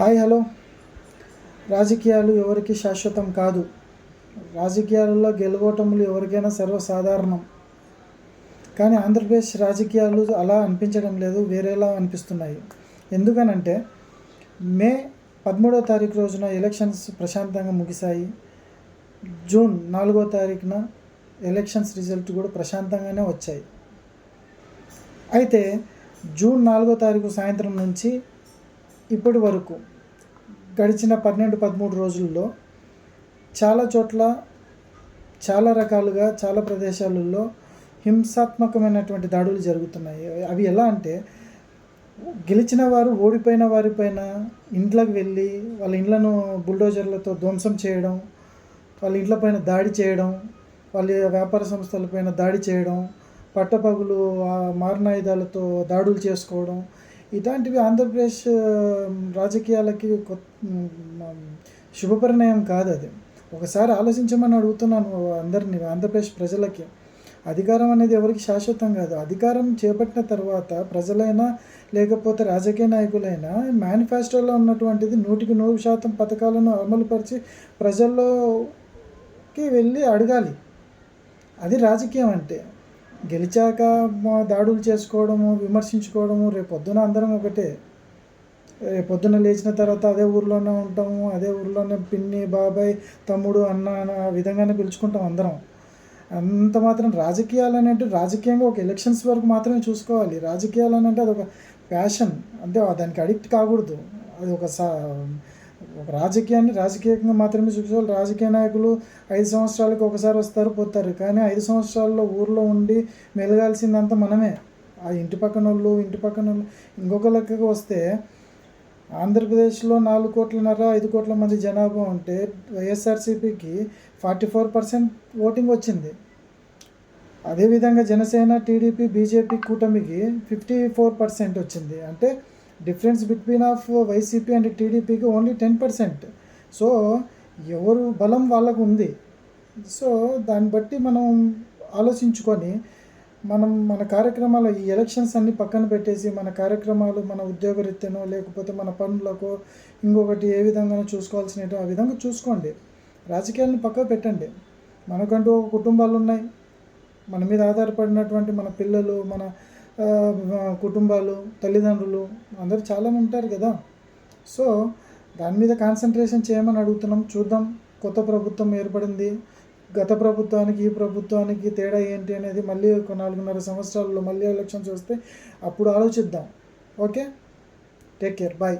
Hi hello. రాజకీయాలు ఎవరికి శాశ్వతం కాదు. రాజకీయాలలో గెలువటములు ఎవరికైనా సర్వసాధారణం. కానీ ఆంధ్రప్రదేశ్ రాజకీయాలు అలా అనిపించడం లేదు వేరేలా అనిపిస్తున్నాయి. ఎందుకనంటే మే పదమూడో తారీఖు రోజున ఎలక్షన్స్ ప్రశాంతంగా ముగిశాయి. జూన్ నాలుగో తారీఖున ఎలక్షన్స్ రిజల్ట్ కూడా ప్రశాంతంగానే వచ్చాయి. అయితే జూన్ నాలుగో తారీఖు సాయంత్రం నుంచి ఇప్పటి వరకు గడిచిన పన్నెండు పదమూడు రోజుల్లో చాలా చోట్ల చాలా రకాలుగా చాలా ప్రదేశాలలో హింసాత్మకమైనటువంటి దాడులు జరుగుతున్నాయి. అవి ఎలా అంటే గెలిచిన వారు ఓడిపోయిన వారిపైన ఇంట్లోకి వెళ్ళి వాళ్ళ ఇండ్లను బుల్డోజర్లతో ధ్వంసం చేయడం వాళ్ళ ఇండ్ల పైన దాడి చేయడం వాళ్ళ వ్యాపార సంస్థలపైన దాడి చేయడం పట్టపగులు ఆ మారణాయుధాలతో దాడులు చేసుకోవడం ఇలాంటివి ఆంధ్రప్రదేశ్ రాజకీయాలకి కొత్త శుభపరిణయం కాదు అది. ఒకసారి ఆలోచించమని అడుగుతున్నాను అందరినీ ఆంధ్రప్రదేశ్ ప్రజలకి. అధికారం అనేది ఎవరికి శాశ్వతం కాదు. అధికారం చేపట్టిన తర్వాత ప్రజలైనా లేకపోతే రాజకీయ నాయకులైనా మేనిఫెస్టోలో ఉన్నటువంటిది నూటికి నూరు శాతం పథకాలను అమలుపరిచి ప్రజల్లోకి వెళ్ళి అడగాలి. అది రాజకీయం అంటే. గెలిచాక మా దాడులు చేసుకోవడము విమర్శించుకోవడము రేపు పొద్దున అందరం ఒకటే. రేపు పొద్దున లేచిన తర్వాత అదే ఊర్లోనే ఉంటాము అదే ఊర్లోనే పిన్ని బాబాయ్ తమ్ముడు అన్న అన్న ఆ విధంగానే పిలుచుకుంటాం అందరం. అంత మాత్రం రాజకీయాలు అని అంటే రాజకీయంగా ఒక ఎలక్షన్స్ వరకు మాత్రమే చూసుకోవాలి. రాజకీయాలు అని అంటే అదొక ప్యాషన్. అంటే దానికి అడిక్ట్ కాకూడదు. అది ఒక సా ఒక రాజకీయాన్ని రాజకీయంగా మాత్రమే చూపించాలి రాజకీయ నాయకులు ఐదు సంవత్సరాలకు ఒకసారి వస్తారు పోతారు. కానీ ఐదు సంవత్సరాల్లో ఊర్లో ఉండి మెలగాల్సిందంతా మనమే. ఆ ఇంటి పక్కన వాళ్ళు ఇంటి పక్కన వాళ్ళు ఇంకొక లెక్కకు వస్తే ఆంధ్రప్రదేశ్లో నాలుగు కోట్లన్నర ఐదు కోట్ల మంది జనాభా ఉంటే వైఎస్ఆర్సీపీకి ఫార్టీ ఫోర్ పర్సెంట్ ఓటింగ్ వచ్చింది. అదేవిధంగా జనసేన టీడీపీ బీజేపీ కూటమికి ఫిఫ్టీ ఫోర్ పర్సెంట్ వచ్చింది. అంటే difference between of YCP and టీడీపీకి ఓన్లీ టెన్ పర్సెంట్. సో ఎవరు బలం వాళ్ళకు ఉంది సో దాన్ని బట్టి మనం ఆలోచించుకొని మనం మన కార్యక్రమాలు ఈ ఎలక్షన్స్ అన్ని పక్కన పెట్టేసి మన కార్యక్రమాలు మన ఉద్యోగరీత్యానో లేకపోతే మన పనులకు ఇంకొకటి ఏ విధంగా చూసుకోవాల్సిన ఆ విధంగా చూసుకోండి. రాజకీయాలను పక్కకు పెట్టండి. మనకంటూ ఒక కుటుంబాలు ఉన్నాయి మన మీద ఆధారపడినటువంటి మన పిల్లలు మన కుటుంబాలు తల్లిదండ్రులు అందరూ చాలా ఉంటారు కదా. సో దాని మీద కాన్సన్ట్రేషన్ చేయమని అడుగుతున్నాం. చూద్దాం కొత్త ప్రభుత్వం ఏర్పడింది. గత ప్రభుత్వానికి ఈ ప్రభుత్వానికి తేడా ఏంటి అనేది మళ్ళీ ఒక నాలుగున్నర సంవత్సరాల్లో మళ్ళీ ఎలక్షన్స్ వస్తే అప్పుడు ఆలోచిద్దాం. ఓకే? Take care bye